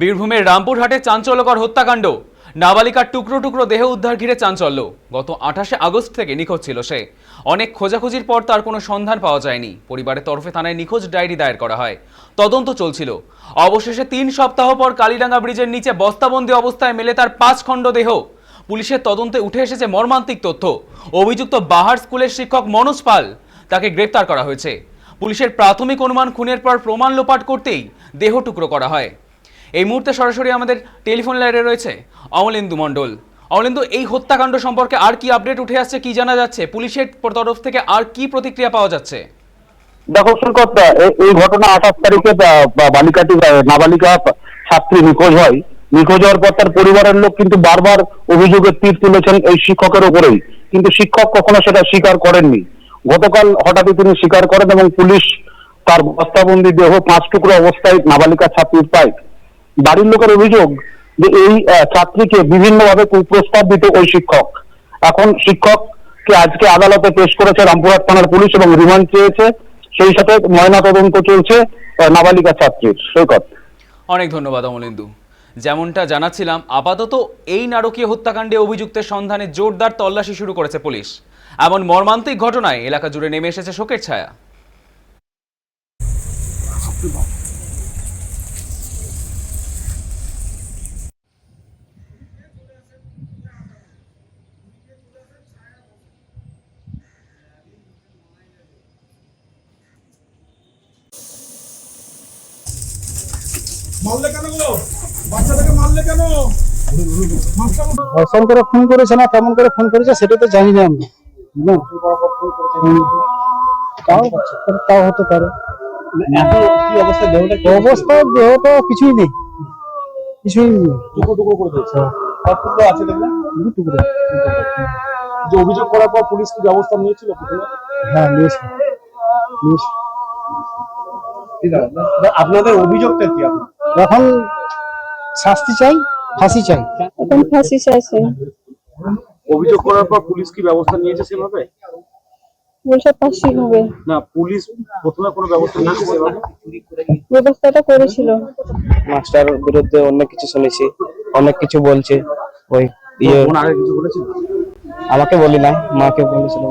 বীরভূমের রামপুরহাটে চাঞ্চল্যকর হত্যাকাণ্ড। নাবালিকার টুকরো টুকরো দেহ উদ্ধার ঘিরে চাঞ্চল্য। গত আঠাশে আগস্ট থেকে নিখোঁজ ছিল সে। অনেক খোঁজাখুঁজির পর তার কোনো সন্ধান পাওয়া যায়নি। পরিবারের তরফে থানায় নিখোঁজ ডায়েরি দায়ের করা হয়। তদন্ত চলছিল। অবশেষে তিন সপ্তাহ পর কালীডাঙ্গা ব্রিজের নিচে বস্তাবন্দি অবস্থায় মেলে তার পাঁচ খণ্ড দেহ। পুলিশের তদন্তে উঠে এসেছে মর্মান্তিক তথ্য। অভিযুক্ত বাহার স্কুলের শিক্ষক মনোজ পাল তাকে গ্রেপ্তার করা হয়েছে। পুলিশের প্রাথমিক অনুমান খুনের পর প্রমাণ লোপাট করতেই দেহ টুকরো করা হয়। এই মুহূর্তে সরাসরি আমাদের টেলিফোন লাইনে রয়েছে অমলেন্দু মণ্ডল। অমলেন্দু, এই হত্যাকাণ্ড সম্পর্কে আর কি আপডেট উঠে আসছে, কি জানা যাচ্ছে? পুলিশের তরফ থেকে আর কি প্রতিক্রিয়া পাওয়া যাচ্ছে? দেখো এ- এই ঘটনা আঠাশ তারিখে বালিকাটি নাবালিকা ছাত্রী নিখোঁজ হয়। নিখোঁজ হওয়ার পর তার পরিবারের লোক কিন্তু বারবার অভিযোগের তীর তুলেছেন এই শিক্ষকের উপরেই। কিন্তু শিক্ষক কখনো সেটা স্বীকার করেননি। গতকাল হঠাৎই তিনি স্বীকার করেন এবং পুলিশ তার বস্তাবন্দি দেহ পাঁচ টুকরো অবস্থায় নাবালিকা ছাত্রীর পায়। বাড়ির লোকের অভিযোগ যে এই ছাত্রীকে বিভিন্নভাবে কুপ্রস্তাব দিত ওই শিক্ষক। এখন শিক্ষককে আজকে আদালতে পেশ করেছে রামপুরহাট থানার পুলিশ এবং রিমান্ড চেয়েছে। সেই সাথে ময়না তদন্ত চলছে নাবালিকা ছাত্রীর সৈকত। অনেক ধন্যবাদ অমলেন্দু। যেমনটা জানাচ্ছিলাম, আপাতত এই নারকীয় হত্যাকাণ্ডে অভিযুক্তের সন্ধানে জোরদার তল্লাশি শুরু করেছে পুলিশ। এমন মর্মান্তিক ঘটনায় এলাকা জুড়ে নেমে এসেছে শোকের ছায়া। মারলে কেন গো? বাচ্চাটাকে মারলে কেন? ধর্ষণ করে ফোন করেছে না কেমন করে ফোন করেছে সেটা তো জানি না আমি তাও হতে পারে। অবস্থা? কি অবস্থা? দেহ তো কিছুই নেই। কিছুই নেই। টুকরো টুকরো করে দিয়েছে। টুকরো আছে দেখলেন দু টুকরো। যে অভিযোগ করার পর পুলিশ কি ব্যবস্থা নিয়েছিল? হ্যাঁ। আপনাদের অভিযোগটা কি আপনার? এখন শাস্তি চাই ফাঁসি চাই। এখন ফাঁসি চাইছে। অভিযোগ করার পর পুলিশ কি ব্যবস্থা নিয়েছে সেভাবে? বলছে ফাঁসি হবে। না পুলিশ প্রথমে কোনো ব্যবস্থা নিয়েছে সেভাবে? ব্যবস্থাটা করেছিল। মাস্টার বিরুদ্ধে অনেক কিছু শুনেছি অনেক কিছু বলছে। ওই ইয়ে আমাকে বলি নাই মাকে বলেছিল।